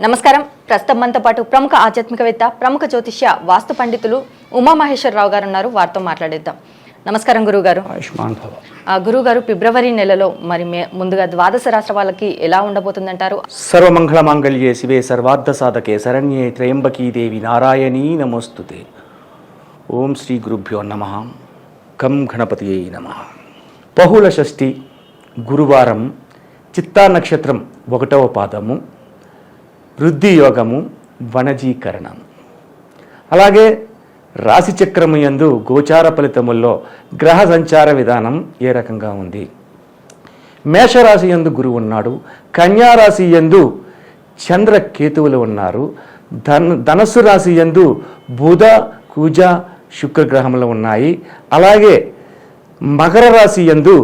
నమస్కారం. ప్రస్తుతం మనతో పాటు ప్రముఖ ఆధ్యాత్మికవేత్త ప్రముఖ జ్యోతిష్య వాస్తు పండితులు ఉమామహేశ్వరరావు గారు ఉన్నారు వారితో మాట్లాడేద్దాం. నమస్కారం గురువు గారు ఆయుష్మాన్ భవ గురువు గారు ఫిబ్రవరి నెలలో మరి ముందుగా ద్వాదశ రాష్ట్ర వాళ్ళకి ఎలా ఉండబోతుందంటారు? సర్వమంగళ మాంగళ్యే శివే సర్వార్థ సాధకే శరణ్యే త్రయంబకీ దేవి నారాయణీ నమోస్తుతే. ఓం శ్రీ గురుభ్యో నమ. కం గణపతియే నమ. బహుళ షష్ఠి గురువారం చిత్తా నక్షత్రం ఒకటవ పాదము. వృద్ధి యోగము వనజీకరణం. అలాగే రాశిచక్రము యందు గోచార ఫలితముల్లో గ్రహ సంచార విధానం ఏ రకంగా ఉంది? మేషరాశి యందు గురువు ఉన్నాడు కన్యారాశి యందు చంద్ర కేతువులు ఉన్నారు ధన ధనస్సు రాశి యందు బుధ కుజ శుక్రగ్రహములు ఉన్నాయి. అలాగే మకర రాశి యందు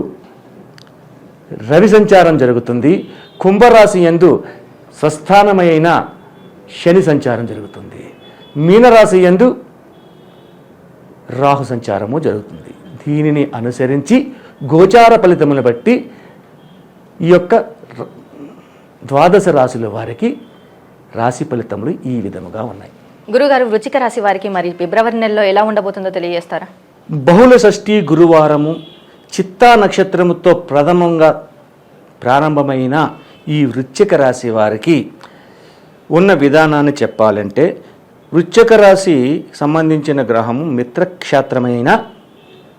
రవి సంచారం జరుగుతుంది కుంభరాశి యందు స్వస్థానమైన శని సంచారం జరుగుతుంది. మీనరాశి యందు రాహు సంచారము జరుగుతుంది. దీనిని అనుసరించి గోచార ఫలితములను బట్టి ఈ యొక్క ద్వాదశ రాశుల వారికి రాశి ఫలితములు ఈ విధముగా ఉన్నాయి. గురుగారు వృచ్చిక రాశి వారికి మరి ఫిబ్రవరి నెలలో ఎలా ఉండబోతుందో తెలియజేస్తారా? బహుళ షష్ఠి గురువారము చిత్తా నక్షత్రముతో ప్రథమంగా ప్రారంభమైన ఈ వృశ్చిక రాశి వారికి ఉన్న విధానాన్ని చెప్పాలంటే వృశ్చిక రాశి సంబంధించిన గ్రహము మిత్రక్షేత్రమైన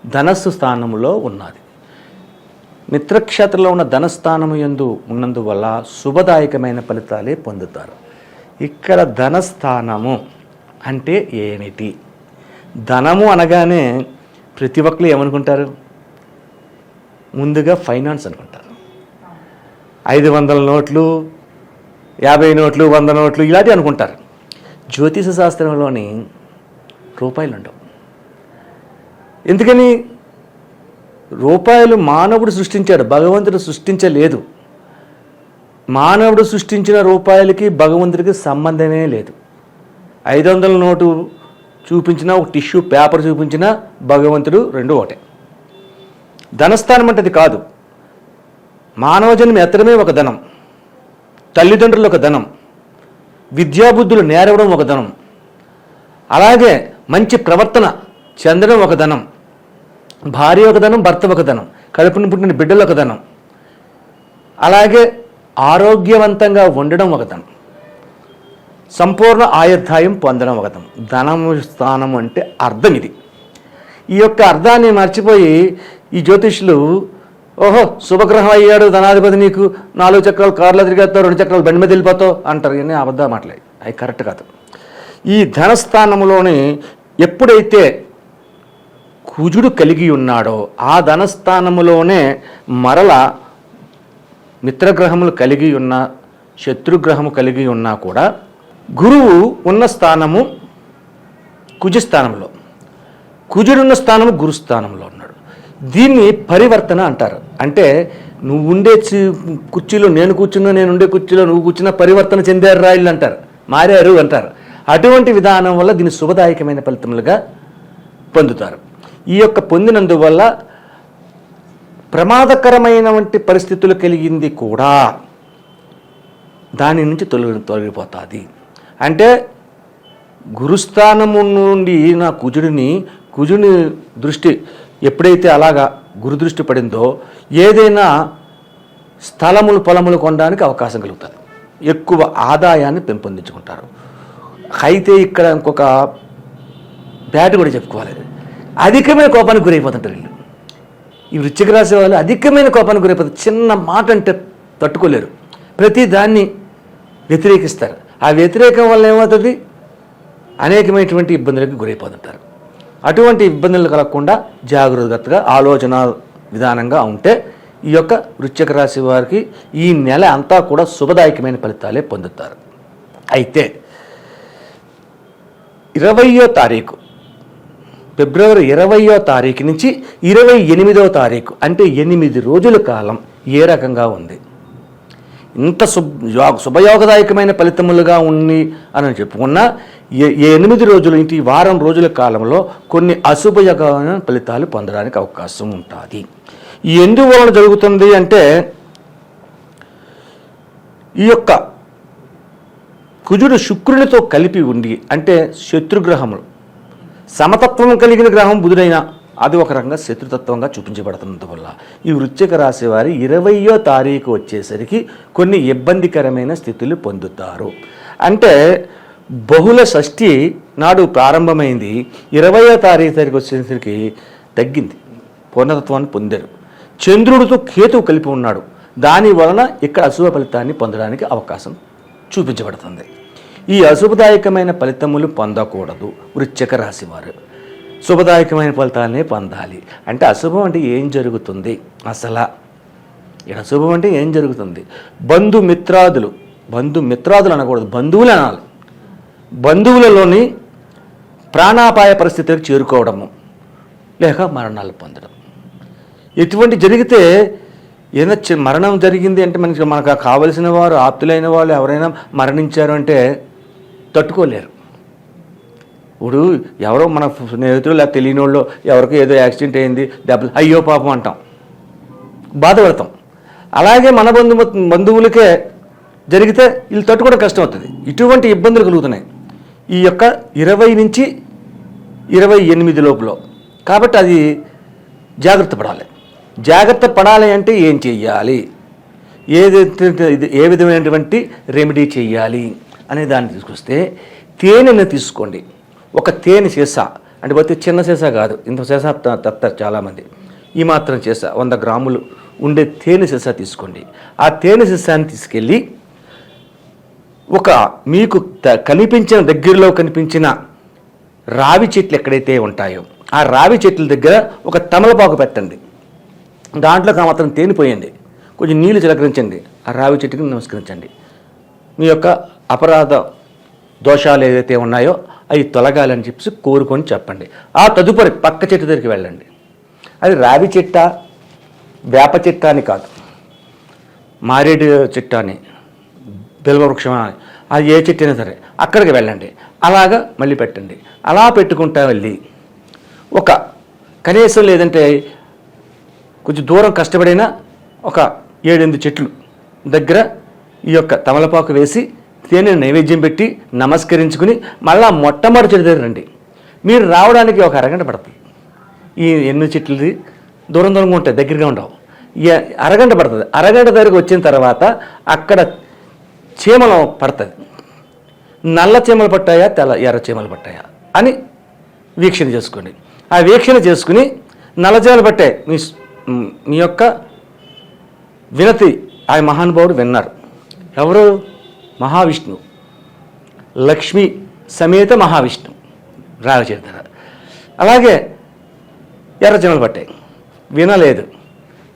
ధనస్సు స్థానములో ఉన్నది. మిత్రక్షేత్రంలో ఉన్న ధనస్థానము ఎందు ఉన్నందువల్ల శుభదాయకమైన ఫలితాలే పొందుతారు. ఇక్కడ ధనస్థానము అంటే ఏమిటి? ధనము అనగానే ప్రతి ఒక్కరు ఏమనుకుంటారు? ముందుగా ఫైనాన్స్ అనుకుంటారు. ఐదు వందల నోట్లు యాభై నోట్లు వంద నోట్లు ఇలాంటివి అనుకుంటారు. జ్యోతిష శాస్త్రంలోని రూపాయలు ఉండవు ఎందుకని? రూపాయలు మానవుడు సృష్టించాడు భగవంతుడు సృష్టించలేదు. మానవుడు సృష్టించిన రూపాయలకి భగవంతుడికి సంబంధమే లేదు. ఐదు వందల నోటు చూపించినా ఒక టిష్యూ పేపర్ చూపించినా భగవంతుడు రెండు ఒకటే ధనస్థానం అంటే అది కాదు. మానవ జన్మ ఎత్తడమే ఒక ధనం తల్లిదండ్రులు ఒక ధనం విద్యాబుద్ధులు నేరవడం ఒక ధనం అలాగే మంచి ప్రవర్తన చెందడం ఒక ధనం భార్య ఒక ధనం భర్త ఒక ధనం కడుపున పుట్టిన బిడ్డలు ఒక ధనం అలాగే ఆరోగ్యవంతంగా ఉండడం ఒక ధనం సంపూర్ణ ఆయుర్దాయం పొందడం ఒక ధనం. ధనము స్థానం అంటే అర్థం ఇది. ఈ యొక్క అర్థాన్ని మర్చిపోయి ఈ జ్యోతిష్యులు ఓహో శుభగ్రహం అయ్యాడు ధనాధిపతి నీకు. నాలుగు చక్రాలు కార్లో తిరిగేస్తావు రెండు చక్రాలు బండి మీద వెళ్ళిపోతావు అంటారు. ఇవన్నీ అబద్ధం మాటలే. అవి కరెక్ట్ కాదు. ఈ ధనస్థానంలోని ఎప్పుడైతే కుజుడు కలిగి ఉన్నాడో ఆ ధనస్థానములోనే మరల మిత్రగ్రహములు కలిగి ఉన్న శత్రుగ్రహము కలిగి ఉన్నా కూడా గురువు ఉన్న స్థానము కుజస్థానంలో కుజుడున్న స్థానము గురుస్థానంలో ఉన్నాడు దీన్ని పరివర్తన అంటారు. అంటే నువ్వు ఉండే చి- కుర్చీలో నేను కూర్చున్నా నేను ఉండే కుర్చీలో నువ్వు కూర్చున్నా పరివర్తన చెందారు రాయలు అంటారు. మారారు అంటారు. అటువంటి విధానం వల్ల దీన్ని శుభదాయకమైన ఫలితములుగా పొందుతారు. ఈ యొక్క పొందినందువల్ల ప్రమాదకరమైనటువంటి పరిస్థితులు కలిగింది కూడా దాని నుంచి తొలగి తొలగిపోతుంది. అంటే గురుస్థానము నుండి నా కుజుడిని కుజుని దృష్టి ఎప్పుడైతే అలాగా గురుదృష్టి పడిందో ఏదైనా స్థలములు పొలములు కొనడానికి అవకాశం కలుగుతుంది. ఎక్కువ ఆదాయాన్ని పెంపొందించుకుంటారు. అయితే ఇక్కడ ఇంకొక బ్యాట్ కూడా చెప్పుకోవాలి. అధికమైన కోపానికి గురైపోతుంటారు వీళ్ళు. ఈ వృచ్చిక రాశి వాళ్ళు అధికమైన కోపానికి గురైపోతారు. చిన్న మాట అంటే తట్టుకోలేరు. ప్రతి దాన్ని వ్యతిరేకిస్తారు. ఆ వ్యతిరేకం వల్ల ఏమవుతుంది? అనేకమైనటువంటి ఇబ్బందులకు గురైపోతుంటారు. అటువంటి ఇబ్బందులు కలగకుండా జాగ్రత్తగా ఆలోచన విధానంగా ఉంటే ఈ యొక్క వృశ్చిక రాశి వారికి ఈ నెల అంతా కూడా శుభదాయకమైన ఫలితాలే పొందుతారు. అయితే ఇరవయో తారీఖు ఫిబ్రవరి ఇరవయో తారీఖు నుంచి ఇరవై ఎనిమిదో తారీఖు అంటే ఎనిమిది రోజుల కాలం ఏ రకంగా ఉంది? ఇంత శుభ శుభయోగదాయకమైన ఫలితములుగా ఉంది అని చెప్పుకున్నా ఎనిమిది రోజులు ఇంటి ఈ వారం రోజుల కాలంలో కొన్ని అశుభయోగమైన ఫలితాలు పొందడానికి అవకాశం ఉంటుంది. ఎందువలన జరుగుతుంది అంటే ఈ యొక్క కుజుడు శుక్రునితో కలిపి ఉండి అంటే శత్రుగ్రహములు సమతత్వం కలిగిన గ్రహం బుధుడైన అది ఒక రకంగా శత్రుతత్వంగా చూపించబడుతున్నందువల్ల ఈ వృశ్చిక రాశి వారి ఇరవయో తారీఖు వచ్చేసరికి కొన్ని ఇబ్బందికరమైన స్థితులు పొందుతారు. అంటే బహుళ షష్ఠి నాడు ప్రారంభమైంది. ఇరవయో తారీఖు వచ్చేసరికి తగ్గింది. పూర్ణతత్వాన్ని పొందారు. చంద్రుడితో కేతువు కలిపి ఉన్నాడు. దాని వలన ఇక్కడ అశుభ ఫలితాన్ని పొందడానికి అవకాశం చూపించబడుతుంది. ఈ అశుభదాయకమైన ఫలితములు పొందకూడదు. వృశ్చిక రాశి వారు. శుభదాయకమైన ఫలితాలనే పొందాలి. అంటే అశుభం అంటే ఏం జరుగుతుంది? అసలా. ఇక్కడ అశుభం అంటే ఏం జరుగుతుంది? బంధుమిత్రాదులు. బంధుమిత్రాదులు అనకూడదు. బంధువులు అనాలి. బంధువులలోని ప్రాణాపాయ పరిస్థితులకు చేరుకోవడము లేక మరణాలు పొందడం. ఇటువంటి జరిగితే ఏదైనా చి- మరణం జరిగింది అంటే మనకి మనకు కావలసిన వారు ఆప్తులైన వాళ్ళు ఎవరైనా మరణించారు అంటే తట్టుకోలేరు. ఇప్పుడు ఎవరో మన స్నేహితులు లేదా తెలియని వాళ్ళు ఎవరికో ఏదో యాక్సిడెంట్ అయింది దెబ్బలు అయ్యో పాపం అంటాం. బాధపడతాం. అలాగే మన బంధు బంధువులకే జరిగితే వీళ్ళు తట్టుకోవడం కష్టం అవుతుంది ఇటువంటి ఇబ్బందులు కలుగుతున్నాయి. ఈ యొక్క ఇరవై నుంచి ఇరవై ఎనిమిది లోపల. కాబట్టి అది జాగ్రత్త పడాలి. జాగ్రత్త పడాలి అంటే ఏం చెయ్యాలి? ఏదైతే ఏ విధమైనటువంటి రెమెడీ చెయ్యాలి అనే దాన్ని తీసుకొస్తే తేనెను తీసుకోండి. ఒక తేనె సీసా అంటే పోతే చిన్న సీసా కాదు ఇంత సీసా తత్తారు చాలామంది. ఈ మాత్రం సీసా వంద గ్రాములు ఉండే తేనె సీసా తీసుకోండి. ఆ తేనె సీసాని తీసుకెళ్ళి ఒక మీకు కనిపించిన దగ్గరలో కనిపించిన రావి చెట్లు ఎక్కడైతే ఉంటాయో ఆ రావి చెట్ల దగ్గర ఒక తమలపాకు పెట్టండి. దాంట్లో మాత్రం తేనిపోయండి కొంచెం నీళ్ళు చిలకరించండి. ఆ రావి చెట్టుకి నమస్కరించండి. మీ యొక్క అపరాధ దోషాలు ఏదైతే ఉన్నాయో అవి తొలగాలని చెప్పేసి కోరుకొని చెప్పండి. ఆ తదుపరి పక్క చెట్టు దగ్గరికి వెళ్ళండి. అది రావి చెట్ట వేప చెట్ట అని కాదు. మారేడు చెట్ట అని. బిల్వవృక్షం అని అది ఏ చెట్టు అయినా సరే అక్కడికి వెళ్ళండి. అలాగా మళ్ళీ పెట్టండి. అలా పెట్టుకుంటా వెళ్ళి ఒక కనీసం లేదంటే కొంచెం దూరం కష్టపడైనా ఒక ఏడెనిమిది చెట్లు దగ్గర ఈ యొక్క తమలపాకు వేసి తేనె నైవేద్యం పెట్టి నమస్కరించుకుని మళ్ళా మొట్టమొదటి చెట్టు దగ్గర రండి. మీరు రావడానికి ఒక అరగంట పడుతుంది. ఈ ఎన్ని చెట్లది దూరం దూరంగా ఉంటాయి దగ్గరగా ఉండవు. అరగంట పడుతుంది. అరగంట దగ్గరకు వచ్చిన తర్వాత అక్కడ చీమలు పడుతుంది నల్ల చీమలు పట్టాయా తెల్ల ఎర్ర చీమలు పట్టాయా అని వీక్షణ చేసుకోండి ఆ వీక్షణ చేసుకుని నల్ల చీమలు పట్టాయి మీ మీ యొక్క వినతి ఆ మహానుభావుడు విన్నారు. ఎవరు? మహావిష్ణువు. లక్ష్మి సమేత మహావిష్ణు రాగచరిత్ర అలాగే ఎర్ర చీమలు పట్టాయి. వినలేదు.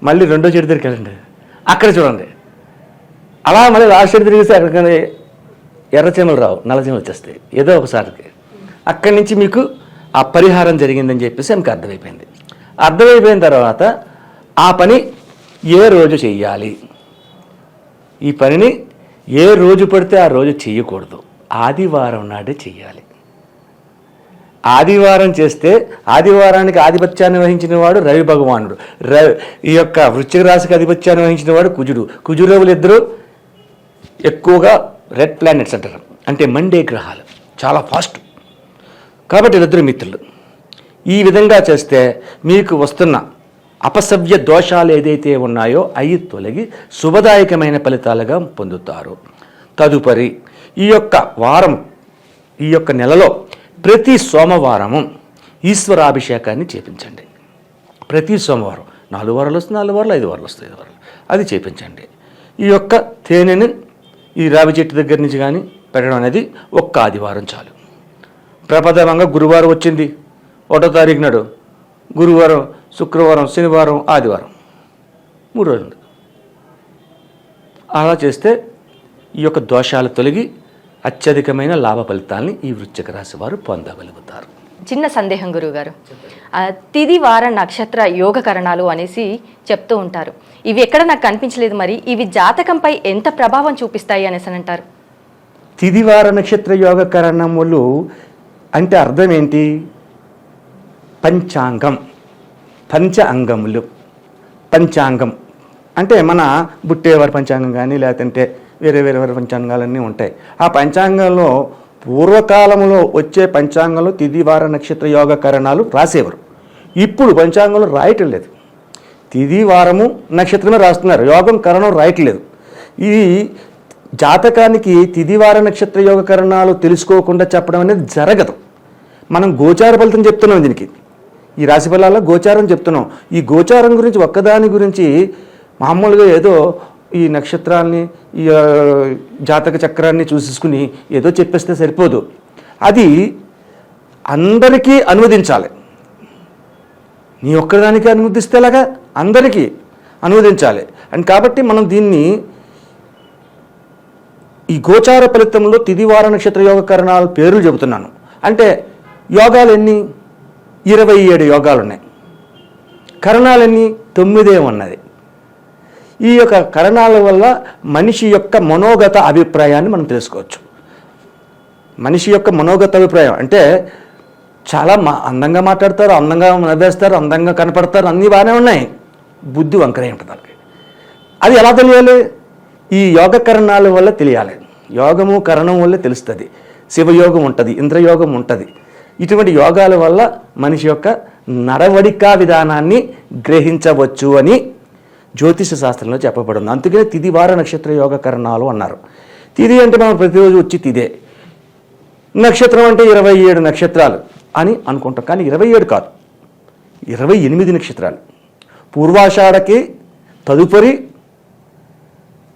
మళ్ళీ రెండో చెడు దగ్గరికి వెళ్ళండి. అక్కడ చూడండి. అలా మళ్ళీ లాస్ట్ చెడు తిరిగిస్తే అక్కడికి ఎర్రచీమలు రావు నల్లచీమలు వచ్చేస్తాయి ఏదో ఒకసారికి అక్కడి నుంచి మీకు ఆ పరిహారం జరిగిందని చెప్పేసి ఆమెకు అర్థమైపోయింది. అర్థమైపోయిన తర్వాత ఆ పని ఏ రోజు చెయ్యాలి? ఈ పనిని ఏ రోజు పడితే ఆ రోజు చెయ్యకూడదు. ఆదివారం నాడే చెయ్యాలి. ఆదివారం చేస్తే ఆదివారానికి ఆధిపత్యాన్ని వహించిన వాడు రవి భగవానుడు. రవి ఈ యొక్క వృశ్చిక రాశికి ఆధిపత్యాన్ని వహించిన వాడు కుజుడు. కుజురవులు ఇద్దరు ఎక్కువగా రెడ్ ప్లానెట్స్ అంటారు. అంటే మండే గ్రహాలు. చాలా ఫాస్ట్ కాబట్టి వీళ్ళిద్దరు మిత్రులు ఈ విధంగా చేస్తే మీకు వస్తున్న అపసవ్య దోషాలు ఏదైతే ఉన్నాయో అవి తొలగి శుభదాయకమైన ఫలితాలుగా పొందుతారు. తదుపరి ఈ యొక్క వారం ఈ యొక్క నెలలో ప్రతి సోమవారము ఈశ్వరాభిషేకాన్ని చేపించండి. ప్రతి సోమవారం నాలుగు వారాలు వస్తుంది నాలుగు వారాలు ఐదు వారాలు వస్తాయి ఐదు వారాలు. అది చేపించండి. ఈ యొక్క తేనెని ఈ రావి చెట్టు దగ్గర నుంచి కానీ పెట్టడం అనేది ఒక్క ఆదివారం చాలు. ప్రపదమంగా గురువారం వచ్చింది. ఒకటో తారీఖు నాడు. గురువారం శుక్రవారం శనివారం ఆదివారం. మూడు రోజులు అలా చేస్తే ఈ యొక్క దోషాలు తొలగి అత్యధికమైన లాభ ఫలితాలని ఈ వృశ్చిక రాశి వారు పొందగలుగుతారు. చిన్న సందేహం గురువు గారు తిది వార నక్షత్ర యోగకరణాలు అనేసి చెప్తూ ఉంటారు. ఇవి ఎక్కడ నాకు కనిపించలేదు మరి ఇవి జాతకంపై ఎంత ప్రభావం చూపిస్తాయి అనేసి అని అంటారు. తిదివార నక్షత్ర యోగ కరణములు అంటే అర్థం ఏంటి? పంచాంగం. పంచ అంగములు. పంచాంగం. అంటే మన బుట్టేవారి పంచాంగం కానీ లేదంటే వేరే వేరే వారి పంచాంగాలన్నీ ఉంటాయి. ఆ పంచాంగంలో పూర్వకాలంలో వచ్చే పంచాంగంలో తిదివార నక్షత్ర యోగ కరణాలు రాసేవారు. ఇప్పుడు పంచాంగంలో రాయటం లేదు. తిథి వారము నక్షత్రమే రాస్తున్నారు. యోగం కరణం రాయట్లేదు. ఈ జాతకానికి తిదివార నక్షత్ర యోగ కరణాలు తెలుసుకోకుండా చెప్పడం అనేది జరగదు. మనం గోచార ఫలితం చెప్తున్నాం దీనికి. ఈ రాశి ఫలాల్లో గోచారం చెప్తున్నాం. ఈ గోచారం గురించి ఒక్కదాని గురించి మామూలుగా ఏదో ఈ నక్షత్రాల్ని ఈ జాతక చక్రాన్ని చూసేసుకుని ఏదో చెప్పేస్తే సరిపోదు. అది అందరికీ అనువదించాలి. నీ ఒక్కదానికి అనువదిస్తే ఎలాగా? అందరికీ అనువదించాలి. అండ్ కాబట్టి మనం దీన్ని ఈ గోచార ఫలితంలో తిదివార నక్షత్ర యోగ కరణాల పేర్లు చెబుతున్నాను. అంటే యోగాలు ఎన్ని ఇరవై ఏడు యోగాలు ఉన్నాయి కరణాలన్నీ? తొమ్మిదే ఉన్నది. ఈ యొక్క కరణాల వల్ల మనిషి యొక్క మనోగత అభిప్రాయాన్ని మనం తెలుసుకోవచ్చు. మనిషి యొక్క మనోగత అభిప్రాయం అంటే చాలా మా అందంగా మాట్లాడతారు అందంగా నవ్వేస్తారు అందంగా కనపడతారు అన్నీ బాగానే ఉన్నాయి. బుద్ధి వంకరే ఉంటుంది అది ఎలా తెలియాలి? ఈ యోగ కరణాల వల్ల తెలియాలి. యోగము కరణం వల్ల తెలుస్తుంది. శివయోగం ఉంటుంది ఇంద్రయోగం ఉంటుంది. ఇటువంటి యోగాల వల్ల మనిషి యొక్క నడవడికా విధానాన్ని గ్రహించవచ్చు అని జ్యోతిష శాస్త్రంలో చెప్పబడింది. అందుకనే తిది వార నక్షత్ర యోగ కరణాలు అన్నారు. తిది అంటే మనం ప్రతిరోజు వచ్చి తిదే. నక్షత్రం అంటే ఇరవై ఏడు నక్షత్రాలు అని అనుకుంటాం. కానీ ఇరవై ఏడు కాదు. ఇరవై ఎనిమిది నక్షత్రాలు. పూర్వాషాఢకి తదుపరి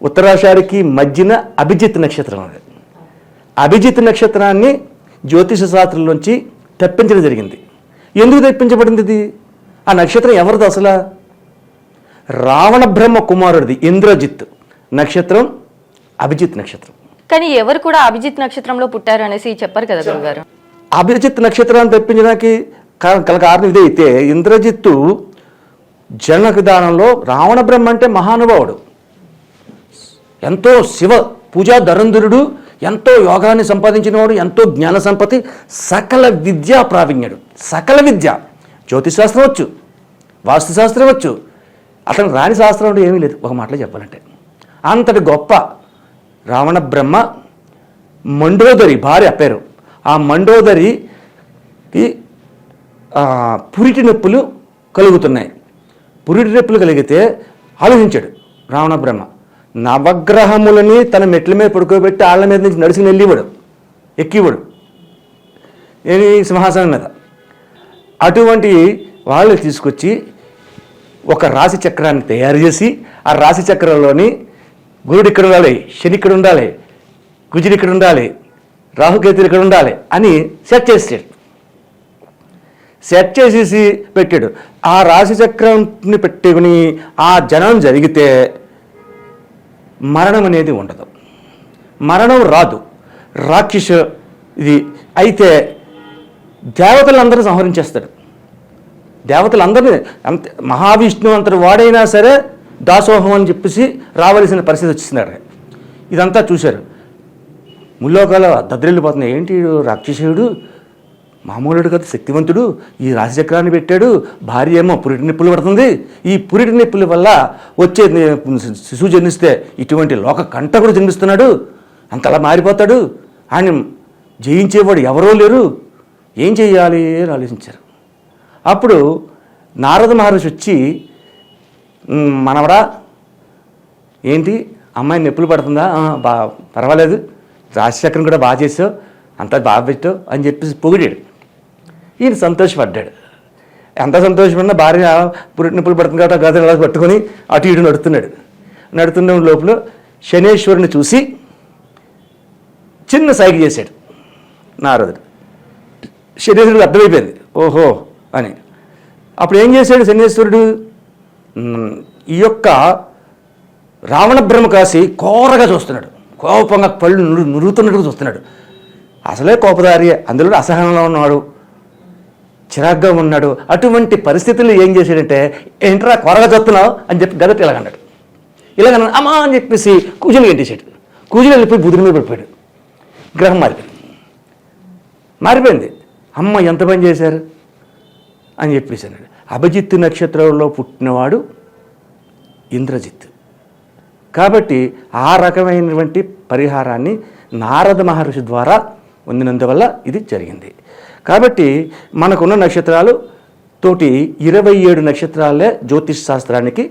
ఉత్తరాషాఢకి మధ్యన అభిజిత్ నక్షత్రం అది. అభిజిత్ నక్షత్రాన్ని జ్యోతిష శాస్త్రంలోంచి తెప్పించడం జరిగింది. ఎందుకు తెప్పించబడింది ఇది? ఆ నక్షత్రం ఎవరిది అసలు? రావణ బ్రహ్మ కుమారుడిది ఇంద్రజిత్ నక్షత్రం అభిజిత్ నక్షత్రం. కానీ ఎవరు కూడా అభిజిత్ నక్షత్రంలో పుట్టారు అనేసి చెప్పారు కదా గురుగారు అభిజిత్ నక్షత్రాన్ని తెప్పించడానికి కా- గల కారణం ఇదే అయితే ఇంద్రజిత్తు జనక దానంలో రావణ బ్రహ్మ అంటే మహానుభావుడు. ఎంతో శివ పూజా ధరంధరుడు ఎంతో యోగాన్ని సంపాదించినవాడు ఎంతో జ్ఞాన సంపత్తి సకల విద్యా ప్రావీణ్యుడు. సకల విద్య. జ్యోతిశాస్త్రం వచ్చు వాస్తుశాస్త్రం వచ్చు అతను రాని శాస్త్రం అంటే ఏమీ లేదు. ఒక మాటలో చెప్పాలంటే. అంతటి గొప్ప రావణ బ్రహ్మ మండోదరి భార్య పేరు. ఆ మండోదరికి పురిటి నొప్పులు కలుగుతున్నాయి. పురిటి నొప్పులు కలిగితే ఆలోచించాడు రావణ బ్రహ్మ. నవగ్రహములని తన మెట్ల మీద పడుకోబెట్టి ఆళ్ళ మీద నుంచి నడిచి వెళ్ళివాడు ఎక్కివాడు. ఏమి సింహాసనం మీద. అటువంటి వాళ్ళు తీసుకొచ్చి ఒక రాశి చక్రాన్ని తయారు చేసి ఆ రాశి చక్రంలోని గురుడు ఇక్కడ ఉండాలి శని ఇక్కడ ఉండాలి కుజుడు ఇక్కడ ఉండాలి రాహుకేతులు ఇక్కడ ఉండాలి అని సెట్ చేసాడు సెట్ చేసేసి పెట్టాడు. ఆ రాశి చక్రాన్ని పెట్టుకుని ఆ జనం జరిగితే మరణం అనేది ఉండదు. మరణం రాదు. రాక్షసు ఇది. అయితే దేవతలందరూ సంహరించేస్తాడు దేవతలందరినీ అంత మహావిష్ణువు అంతటి వాడైనా సరే దాసోహం అని చెప్పేసి రావలసిన పరిస్థితి వచ్చిస్తున్నాడు ఇదంతా చూశారు. ముల్లోకాల దద్రెళ్ళిపోతున్నాయి ఏంటి రాక్షసుడు? మామూలుడు కదా శక్తివంతుడు. ఈ రాశిచక్రాన్ని పెట్టాడు. భార్య ఏమో పురిటి నొప్పులు పడుతుంది. ఈ పురిటి నొప్పుల వల్ల వచ్చే శిశువు జన్మిస్తే ఇటువంటి లోక కంటకుడు జన్మిస్తున్నాడు. అంతలా మారిపోతాడు. ఆయన జయించేవాడు ఎవరో లేరు. ఏం చేయాలి అని ఆలోచించారు. అప్పుడు నారద మహర్షి వచ్చి మనవడా ఏంటి? అమ్మాయి నొప్పులు పడుతుందా? బా పర్వాలేదు. రాజశేఖరం కూడా బాగా చేసావు. అంతా బాగా పెట్టావు అని చెప్పేసి పొగిడాడు. ఈయన సంతోషపడ్డాడు. ఎంత సంతోషపడినా భార్య పురిటి నొప్పులు పడుతుంది కాబట్టి ఆ అలా పట్టుకొని అటు ఇటు నడుతున్నాడు నడుతున్న లోపల శనేశ్వరుని చూసి చిన్న సైకి చేశాడు నారదుడు. శనేశ్వరుడు అర్థమైపోయింది. ఓహో! అని. అప్పుడు ఏం చేశాడు శనేశ్వరుడు? ఈ యొక్క రావణ బ్రహ్మ కాసి కోరగా చూస్తున్నాడు. కోపంగా పళ్ళు నురు నురుగుతున్నట్టుగా చూస్తున్నాడు. అసలే కోపదారి అందులో అసహనంలో ఉన్నాడు. చిరాగ్గా ఉన్నాడు. అటువంటి పరిస్థితుల్లో ఏం చేశాడంటే ఏంట్రా కొరగా చూస్తున్నావు? అని చెప్పి గదట ఇలాగన్నాడు ఇలాగ అమ్మా అని చెప్పేసి కూజులు గంటేశాడు. కూజులు వెళ్ళిపోయి బుధుడి మీద పడిపోయాడు. గ్రహం మారిపోయింది. మారిపోయింది. అమ్మ ఎంత పని చేశారు? అని చెప్పేసి అన్నాడు. అభిజిత్ నక్షత్రంలో పుట్టినవాడు ఇంద్రజిత్ కాబట్టి ఆ రకమైనటువంటి పరిహారాన్ని నారద మహర్షి ద్వారా పొందినందువల్ల ఇది జరిగింది. కాబట్టి మనకున్న నక్షత్రాలు తోటి ఇరవై ఏడు నక్షత్రాలే జ్యోతిష్ శాస్త్రానికి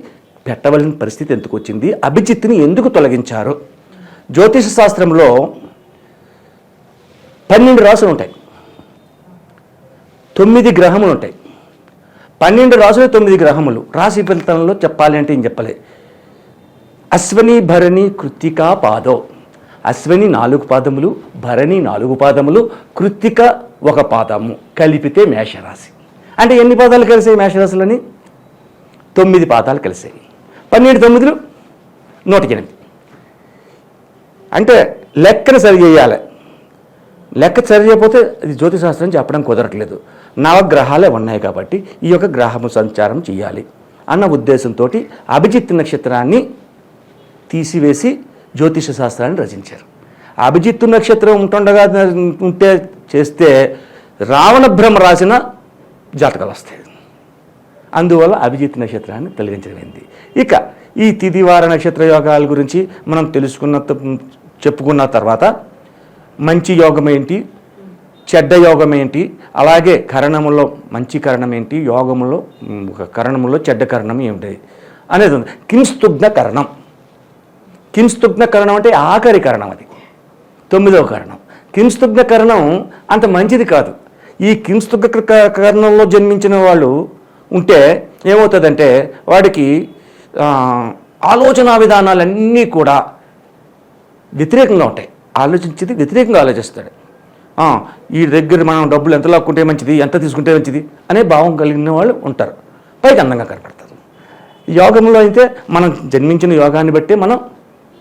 పెట్టవలసిన పరిస్థితి ఎందుకు వచ్చింది? అభిజిత్తుని ఎందుకు తొలగించారు? జ్యోతిష శాస్త్రంలో పన్నెండు రాసులు ఉంటాయి. తొమ్మిది గ్రహములు ఉంటాయి. పన్నెండు రాసులు తొమ్మిది గ్రహములు. రాశి ఫలితంలో చెప్పాలి అంటే ఏం చెప్పలే? అశ్వని భరణి కృత్తికా పాదో. అశ్వని నాలుగు పాదములు భరణి నాలుగు పాదములు కృత్తిక ఒక పాదము. కలిపితే మేషరాశి. అంటే ఎన్ని పాదాలు కలిసాయి మేషరాశులని? తొమ్మిది పాదాలు కలిసాయి. పన్నెండు తొమ్మిదిలు? నూట ఎనిమిది. అంటే లెక్కను సరి చేయాలి లెక్క సరి చేయకపోతే అది జ్యోతిశాస్త్రం చెప్పడం కుదరట్లేదు. నవగ్రహాలే ఉన్నాయి కాబట్టి ఈ యొక్క గ్రహము సంచారం చేయాలి అన్న ఉద్దేశంతో అభిజిత్ నక్షత్రాన్ని తీసివేసి జ్యోతిష శాస్త్రాన్ని రచించారు. అభిజిత్తు నక్షత్రం ఉంటుండగా ఉంటే చేస్తే రావణ భ్రమ రాసిన జాతకాలు వస్తాయి. అందువల్ల అభిజిత్ నక్షత్రాన్ని తొలగించగలిగింది ఇక ఈ తిదివార నక్షత్ర యోగాల గురించి మనం తెలుసుకున్న చెప్పుకున్న తర్వాత మంచి యోగం ఏంటి? చెడ్డ యోగం ఏంటి అలాగే కరణములో మంచి కరణం ఏంటి యోగములో కరణములో చెడ్డ కరణం ఏమిటి? అనేది ఉంది. కింస్తుగ్న కరణం. కింస్తుగ్న కరణం అంటే ఆఖరి కరణం అది. తొమ్మిదవ కరణం. కింస్తుగ్న కరణం అంత మంచిది కాదు. ఈ కింస్తుగ్న కరణంలో జన్మించిన వాళ్ళు ఉంటే ఏమవుతుందంటే వాడికి ఆలోచనా విధానాలన్నీ కూడా వ్యతిరేకంగా ఉంటాయి. ఆలోచించేది వ్యతిరేకంగా ఆలోచిస్తాడు. ఈ దగ్గర మనం డబ్బులు ఎంత లాక్కుంటే మంచిది ఎంత తీసుకుంటే మంచిది అనే భావం కలిగిన వాళ్ళు ఉంటారు. పైకి అందంగా కనపడతారు. యోగంలో అయితే మనం జన్మించిన యోగాన్ని బట్టి మనం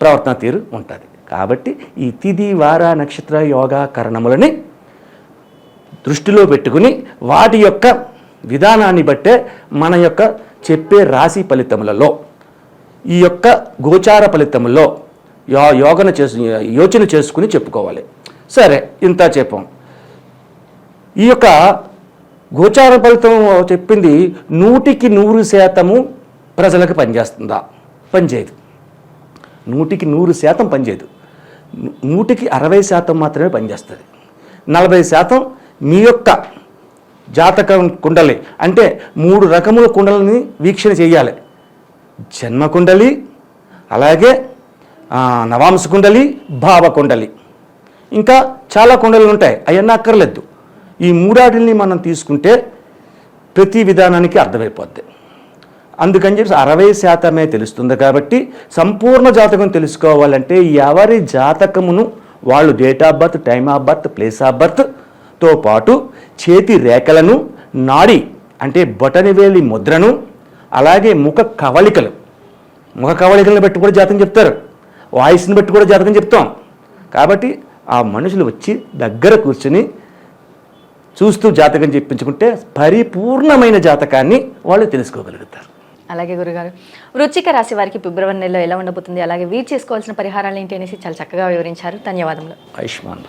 ప్రవర్తన తీరు ఉంటుంది. కాబట్టి ఈ తిది వార నక్షత్ర యోగా కరణములని దృష్టిలో పెట్టుకుని వాటి యొక్క విధానాన్ని బట్టే మన యొక్క చెప్పే రాశి ఫలితములలో ఈ యొక్క గోచార ఫలితములో యోగన చేసు యోచన చేసుకుని చెప్పుకోవాలి. సరే ఇంత చెప్పాం. ఈ యొక్క గోచార ఫలితం చెప్పింది నూటికి నూరు శాతము ప్రజలకు పనిచేస్తుందా? పనిచేయదు. నూటికి నూరు శాతం పనిచేయదు. నూటికి అరవై శాతం మాత్రమే పనిచేస్తుంది. నలభై శాతం మీ యొక్క జాతకం కుండలి అంటే మూడు రకముల కుండలని వీక్షణ చేయాలి. జన్మ కుండలి అలాగే నవాంశ కుండలి భావ కుండలి. ఇంకా చాలా కొండలు ఉంటాయి అవన్నీ అక్కర్లేదు. ఈ మూడాటిని మనం తీసుకుంటే ప్రతి విధానానికి అర్థమైపోద్ది. అందుకని చెప్పి అరవై శాతమే తెలుస్తుంది కాబట్టి సంపూర్ణ జాతకం తెలుసుకోవాలంటే ఎవరి జాతకమును వాళ్ళు date of birth time of birth place of బర్త్తో పాటు చేతి రేఖలను నాడి అంటే బొటనివేలి ముద్రను అలాగే ముఖ కవళికలు. ముఖ కవళికలను బట్టి కూడా జాతకం చెప్తారు. వాయిస్ని బట్టి కూడా జాతకం చెప్తాం. కాబట్టి ఆ మనుషులు వచ్చి దగ్గర కూర్చుని చూస్తూ జాతకం చెప్పించుకుంటే పరిపూర్ణమైన జాతకాన్ని వాళ్ళు తెలుసుకోగలుగుతారు. అలాగే గురుగారు. వృచ్చిక రాశి వారికి ఫిబ్రవరి నెలలో ఎలా ఉండబోతుంది? అలాగే వీరు చేసుకోవాల్సిన పరిహారాలు ఏంటి అనేసి చాలా చక్కగా వివరించారు. ధన్యవాదములు. ఆయుష్మాన్